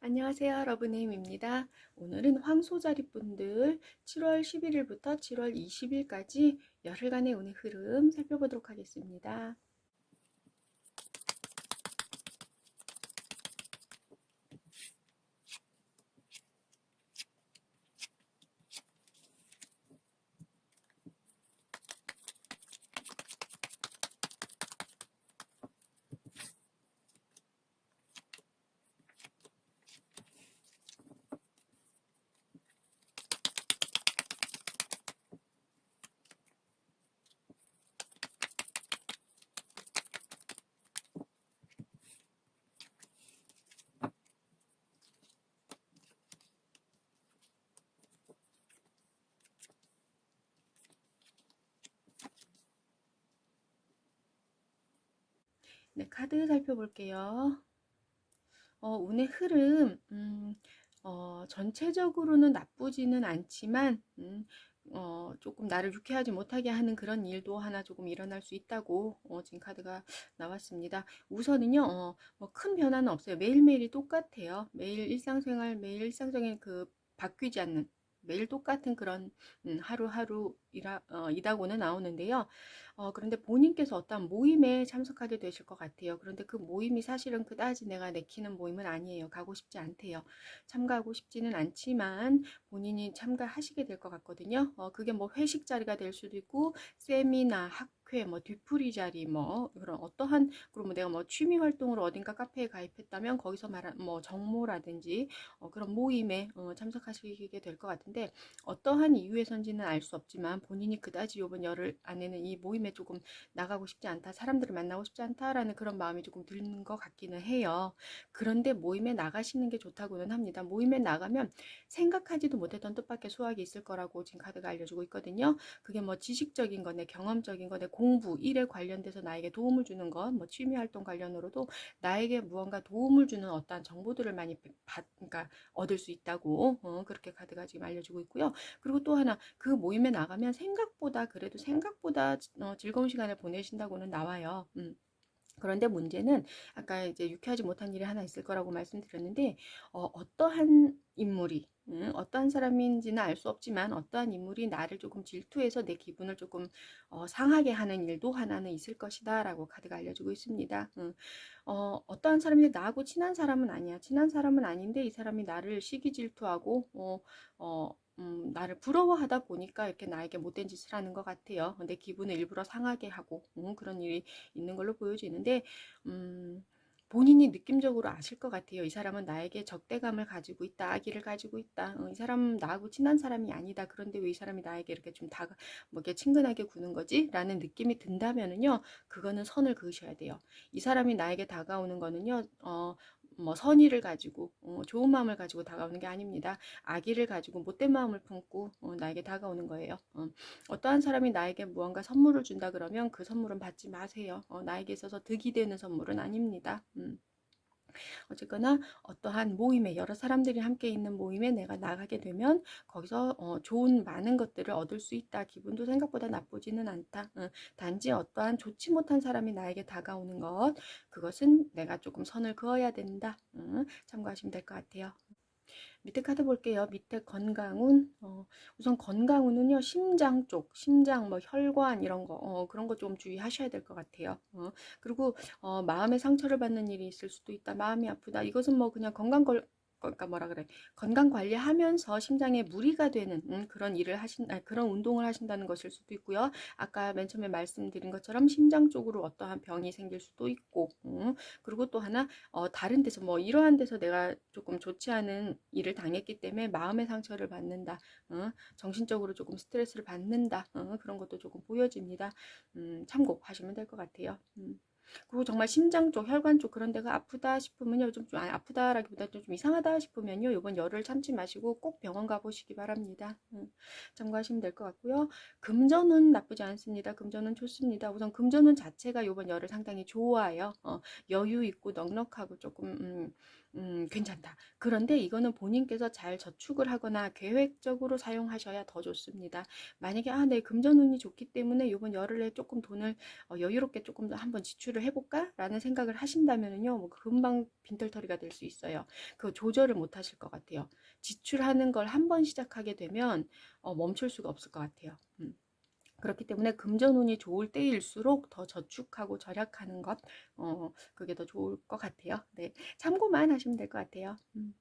안녕하세요. 러브네임입니다. 오늘은 황소자리분들 7월 11일부터 7월 20일까지 열흘간의 운의 흐름 살펴보도록 하겠습니다. 네, 카드 살펴볼게요. 어, 운의 흐름, 음, 어, 전체적으로는 나쁘지는 않지만, 음, 어, 조금 나를 유쾌하지 못하게 하는 그런 일도 하나 조금 일어날 수 있다고, 어, 지금 카드가 나왔습니다. 우선은요, 어, 뭐 큰 변화는 없어요. 매일매일이 똑같아요. 매일 일상생활, 매일 일상적인 그, 바뀌지 않는, 매일 똑같은 그런 음, 하루하루 이라, 어, 나오는데요. 어, 그런데 본인께서 어떤 모임에 참석하게 되실 것 같아요. 그런데 그 모임이 사실은 그다지 내가 내키는 모임은 아니에요. 가고 싶지 않대요. 참가하고 싶지는 않지만 본인이 참가하시게 될 것 같거든요. 어, 그게 뭐 회식 자리가 될 수도 있고 세미나, 학 회, 뭐 뒤풀이 자리, 뭐 그런 어떠한 그리고 뭐 내가 뭐 취미 활동으로 어딘가 카페에 가입했다면 거기서 말한 뭐 정모라든지 어, 그런 모임에 어, 참석하시게 될 것 같은데 어떠한 이유에선지는 알 수 없지만 본인이 그다지 요번 열흘 안에는 이 모임에 조금 나가고 싶지 않다, 사람들을 만나고 싶지 않다라는 그런 마음이 조금 드는 것 같기는 해요. 그런데 모임에 나가시는 게 좋다고는 합니다. 모임에 나가면 생각하지도 못했던 뜻밖의 수확이 있을 거라고 지금 카드가 알려주고 있거든요. 그게 뭐 지식적인 거, 내 경험적인 거, 내 공부, 일에 관련돼서 나에게 도움을 주는 것, 뭐 취미 활동 관련으로도 나에게 무언가 도움을 주는 어떠한 정보들을 많이 받, 그러니까 얻을 수 있다고 어, 그렇게 카드가 지금 알려주고 있고요. 그리고 또 하나 그 모임에 나가면 생각보다 그래도 생각보다 어, 즐거운 시간을 보내신다고는 나와요. 음. 그런데 문제는 아까 이제 유쾌하지 못한 일이 하나 있을 거라고 말씀드렸는데 어, 어떠한 인물이 음, 어떠한 사람인지는 알 수 없지만 어떠한 인물이 나를 조금 질투해서 내 기분을 조금 어, 상하게 하는 일도 하나는 있을 것이다 라고 카드가 알려주고 있습니다. 음, 어, 어떠한 사람이 나하고 친한 사람은 아니야. 친한 사람은 아닌데 이 사람이 나를 시기 질투하고 어, 어, 음, 나를 부러워하다 보니까 이렇게 나에게 못된 짓을 하는 것 같아요. 내 기분을 일부러 상하게 하고 음, 그런 일이 있는 걸로 보여지는데 음, 본인이 느낌적으로 아실 것 같아요. 이 사람은 나에게 적대감을 가지고 있다, 악의를 가지고 있다. 어, 이 사람 나하고 친한 사람이 아니다. 그런데 왜 이 사람이 나에게 이렇게 좀 다가, 뭐 이렇게 친근하게 구는 거지? 라는 느낌이 든다면은요, 그거는 선을 그으셔야 돼요. 이 사람이 나에게 다가오는 거는요, 어, 뭐 선의를 가지고 어, 좋은 마음을 가지고 다가오는 게 아닙니다. 악의를 가지고 못된 마음을 품고 어, 나에게 다가오는 거예요. 어, 어떠한 사람이 나에게 무언가 선물을 준다 그러면 그 선물은 받지 마세요. 어, 나에게 있어서 득이 되는 선물은 아닙니다. 음. 어쨌거나 어떠한 모임에 여러 사람들이 함께 있는 모임에 내가 나가게 되면 거기서 어, 좋은 많은 것들을 얻을 수 있다. 기분도 생각보다 나쁘지는 않다. 응. 단지 어떠한 좋지 못한 사람이 나에게 다가오는 것 그것은 내가 조금 선을 그어야 된다. 응. 참고하시면 될 것 같아요. 밑에 카드 볼게요. 밑에 건강운. 어, 우선 건강운은요, 심장 쪽, 심장, 뭐 혈관 이런 거, 어, 그런 거 좀 주의하셔야 될 것 같아요. 어, 그리고 어, 마음의 상처를 받는 일이 있을 수도 있다. 마음이 아프다. 이것은 뭐 그냥 건강 걸 그러니까 뭐라 그래 건강 관리하면서 심장에 무리가 되는 음, 그런 일을 하신 아니, 그런 운동을 하신다는 것일 수도 있고요. 아까 맨 처음에 말씀드린 것처럼 심장 쪽으로 어떠한 병이 생길 수도 있고 음, 그리고 또 하나 어, 다른 데서 뭐 이러한 데서 내가 조금 좋지 않은 일을 당했기 때문에 마음의 상처를 받는다. 음, 정신적으로 조금 스트레스를 받는다. 음, 그런 것도 조금 보여집니다. 음, 참고하시면 될 것 같아요. 음. 그리고 정말 심장 쪽, 혈관 쪽 그런 데가 아프다 싶으면요. 좀, 좀 아프다라기보다 좀, 좀 이상하다 싶으면요. 이번 열을 참지 마시고 꼭 병원 가보시기 바랍니다. 음, 참고하시면 될 것 같고요. 금전은 나쁘지 않습니다. 금전은 좋습니다. 우선 금전은 자체가 이번 열을 상당히 좋아요. 어, 여유 있고 넉넉하고 조금 음, 음, 괜찮다. 그런데 이거는 본인께서 잘 저축을 하거나 계획적으로 사용하셔야 더 좋습니다. 만약에 아, 내 금전운이 좋기 때문에 이번 열흘에 조금 돈을 어, 여유롭게 조금 더 한번 지출을 해볼까라는 생각을 하신다면은요, 뭐 금방 빈털터리가 될 수 있어요. 그 조절을 못 하실 것 같아요. 지출하는 걸 한번 시작하게 되면 어, 멈출 수가 없을 것 같아요. 음. 그렇기 때문에 금전운이 좋을 때일수록 더 저축하고 절약하는 것, 어, 그게 더 좋을 것 같아요. 네, 참고만 하시면 될 것 같아요. 음.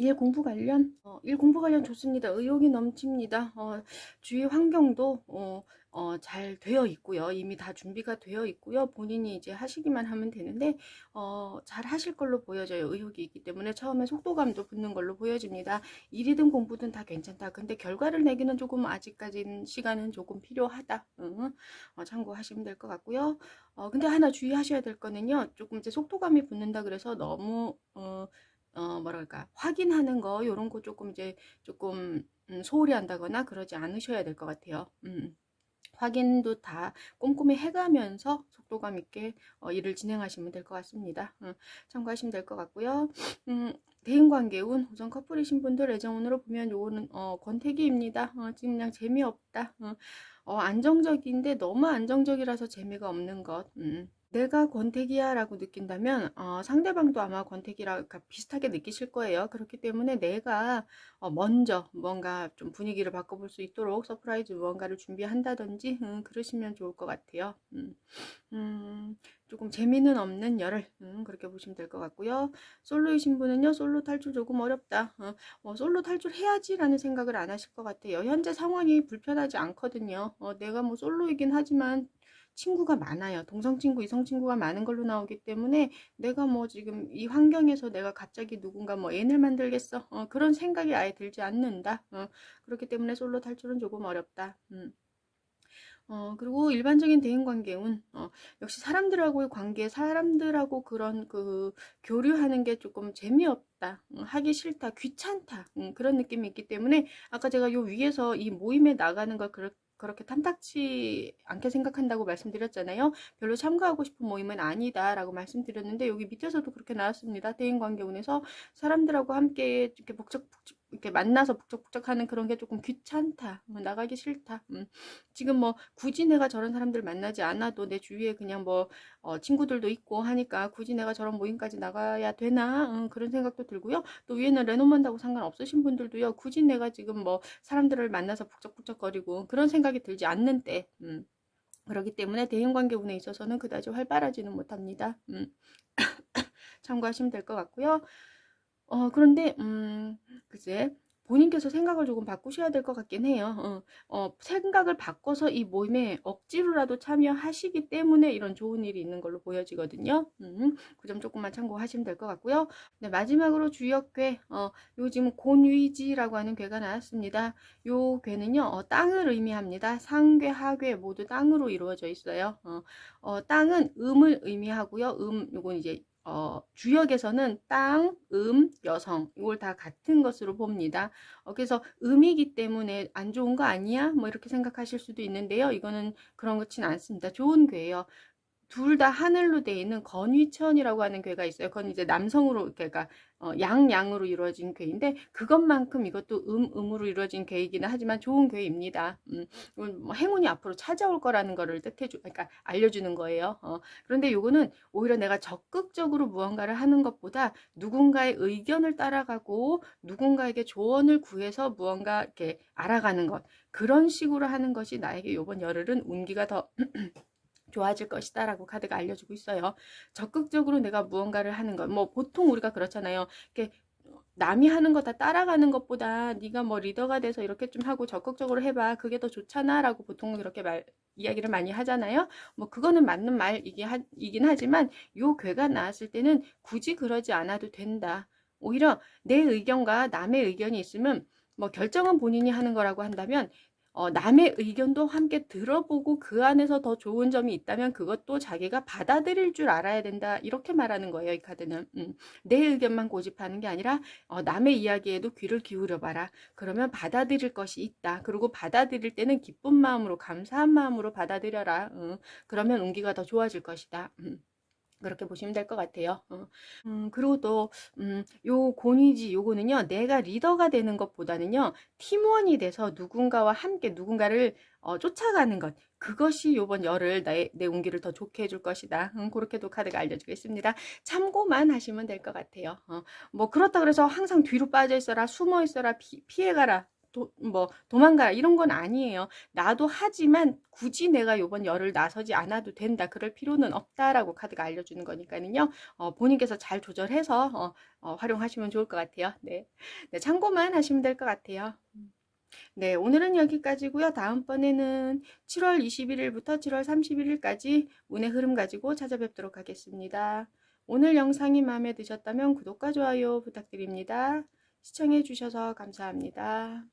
일 공부 관련, 어, 일 공부 관련 좋습니다. 의욕이 넘칩니다. 어, 주위 환경도 어, 어, 잘 되어 있고요. 이미 다 준비가 되어 있고요. 본인이 이제 하시기만 하면 되는데 어, 잘 하실 걸로 보여져요. 의욕이 있기 때문에 처음에 속도감도 붙는 걸로 보여집니다. 일이든 공부든 다 괜찮다. 근데 결과를 내기는 조금 아직까지는 시간은 조금 필요하다. 응. 어, 참고하시면 될 것 같고요. 어, 근데 하나 주의하셔야 될 거는요. 조금 이제 속도감이 붙는다 그래서 너무 어, 어, 뭐랄까, 확인하는 거, 요런 거 조금 이제 조금, 음, 소홀히 한다거나 그러지 않으셔야 될 것 같아요. 음. 확인도 다 꼼꼼히 해가면서 속도감 있게 어, 일을 진행하시면 될 것 같습니다. 음, 참고하시면 될 것 같고요. 음, 대인관계운 우선 커플이신 분들 애정운으로 보면 요거는 어, 권태기입니다. 어, 지금 그냥 재미없다. 어, 어, 안정적인데 너무 안정적이라서 재미가 없는 것. 음. 내가 권태기야 라고 느낀다면 어, 상대방도 아마 권태기라 비슷하게 느끼실 거예요. 그렇기 때문에 내가 어, 먼저 뭔가 좀 분위기를 바꿔볼 수 있도록 서프라이즈 무언가를 준비한다든지 음, 그러시면 좋을 것 같아요. 음, 음, 조금 재미는 없는 열흘 음, 그렇게 보시면 될 것 같고요. 솔로이신 분은요. 솔로 탈출 조금 어렵다. 어, 어, 솔로 탈출해야지 라는 생각을 안 하실 것 같아요. 현재 상황이 불편하지 않거든요. 어, 내가 뭐 솔로이긴 하지만 친구가 많아요. 동성 친구, 이성 친구가 많은 걸로 나오기 때문에 내가 뭐 지금 이 환경에서 내가 갑자기 누군가 뭐 애인을 만들겠어. 어, 그런 생각이 아예 들지 않는다. 어, 그렇기 때문에 솔로 탈출은 조금 어렵다. 음. 어, 그리고 일반적인 대인 관계운, 어, 역시 사람들하고의 관계, 사람들하고 그런 그 교류하는 게 조금 재미없다, 음, 하기 싫다, 귀찮다, 음, 그런 느낌이 있기 때문에 아까 제가 요 위에서 이 모임에 나가는 걸 그렇게 그렇게 탐탁치 않게 생각한다고 말씀드렸잖아요. 별로 참가하고 싶은 모임은 아니다 라고 말씀드렸는데 여기 밑에서도 그렇게 나왔습니다. 대인관계운에서 사람들하고 함께 이렇게 복적복적 이렇게 만나서 북적북적하는 그런 게 조금 귀찮다. 뭐 나가기 싫다. 음. 지금 뭐 굳이 내가 저런 사람들 만나지 않아도 내 주위에 그냥 뭐 어, 친구들도 있고 하니까 굳이 내가 저런 모임까지 나가야 되나 음, 그런 생각도 들고요. 또 위에는 레노만다고 상관없으신 분들도요. 굳이 내가 지금 뭐 사람들을 만나서 북적북적거리고 그런 생각이 들지 않는 때. 음. 그렇기 때문에 대인관계 운에 있어서는 그다지 활발하지는 못합니다. 음. 참고하시면 될 것 같고요. 어, 그런데, 음, 글쎄, 본인께서 생각을 조금 바꾸셔야 될 것 같긴 해요. 어, 어, 생각을 바꿔서 이 모임에 억지로라도 참여하시기 때문에 이런 좋은 일이 있는 걸로 보여지거든요. 음, 그 점 조금만 참고하시면 될 것 같고요. 네, 마지막으로 주역괴, 어, 요즘 곤위지라고 하는 괴가 나왔습니다. 요 괴는요, 어, 땅을 의미합니다. 상괴, 하괴 모두 땅으로 이루어져 있어요. 어, 어, 땅은 음을 의미하고요. 음, 요건 이제 어, 주역에서는 땅, 음, 여성 이걸 다 같은 것으로 봅니다. 어, 그래서 음이기 때문에 안 좋은 거 아니야? 뭐 이렇게 생각하실 수도 있는데요. 이거는 그런 것지는 않습니다. 좋은 괴예요. 둘 다 하늘로 되어 있는 건위천이라고 하는 괴가 있어요. 그건 이제 남성으로 그러니까 어, 양양으로 이루어진 괴인데 그것만큼 이것도 음 음으로 이루어진 괴이기는 하지만 좋은 괴입니다. 음, 뭐 행운이 앞으로 찾아올 거라는 거를 뜻해주 그러니까 알려주는 거예요. 어, 그런데 요거는 오히려 내가 적극적으로 무언가를 하는 것보다 누군가의 의견을 따라가고 누군가에게 조언을 구해서 무언가 이렇게 알아가는 것 그런 식으로 하는 것이 나에게 요번 열흘은 운기가 더 좋아질 것이다 라고 카드가 알려주고 있어요. 적극적으로 내가 무언가를 하는 것. 뭐 보통 우리가 그렇잖아요. 이렇게 남이 하는 거 다 따라가는 것보다 네가 뭐 리더가 돼서 이렇게 좀 하고 적극적으로 해봐. 그게 더 좋잖아 라고 보통 그렇게 말, 이야기를 많이 하잖아요. 뭐 그거는 맞는 말이긴 하, 하지만 요 괴가 나왔을 때는 굳이 그러지 않아도 된다. 오히려 내 의견과 남의 의견이 있으면 뭐 결정은 본인이 하는 거라고 한다면 어, 남의 의견도 함께 들어보고 그 안에서 더 좋은 점이 있다면 그것도 자기가 받아들일 줄 알아야 된다. 이렇게 말하는 거예요, 이 카드는. 음, 내 의견만 고집하는 게 아니라 어, 남의 이야기에도 귀를 기울여 봐라. 그러면 받아들일 것이 있다. 그리고 받아들일 때는 기쁜 마음으로, 감사한 마음으로 받아들여라. 음, 그러면 운기가 더 좋아질 것이다. 음. 그렇게 보시면 될 것 같아요. 어. 음, 그리고 또, 음, 요 고니지 요거는요, 내가 리더가 되는 것보다는요, 팀원이 돼서 누군가와 함께 누군가를 어, 쫓아가는 것. 그것이 요번 열을 내, 내 운기를 더 좋게 해줄 것이다. 음, 그렇게도 카드가 알려주겠습니다. 참고만 하시면 될 것 같아요. 어, 뭐 그렇다 그래서 항상 뒤로 빠져 있어라, 숨어 있어라, 피, 피해가라. 도, 뭐 도망가라 이런 건 아니에요. 나도 하지만 굳이 내가 요번 열을 나서지 않아도 된다. 그럴 필요는 없다라고 카드가 알려주는 거니까는요. 어, 본인께서 잘 조절해서 어, 어, 활용하시면 좋을 것 같아요. 네. 네, 참고만 하시면 될 것 같아요. 네, 오늘은 여기까지고요. 다음번에는 7월 21일부터 7월 31일까지 운의 흐름 가지고 찾아뵙도록 하겠습니다. 오늘 영상이 마음에 드셨다면 구독과 좋아요 부탁드립니다. 시청해 주셔서 감사합니다.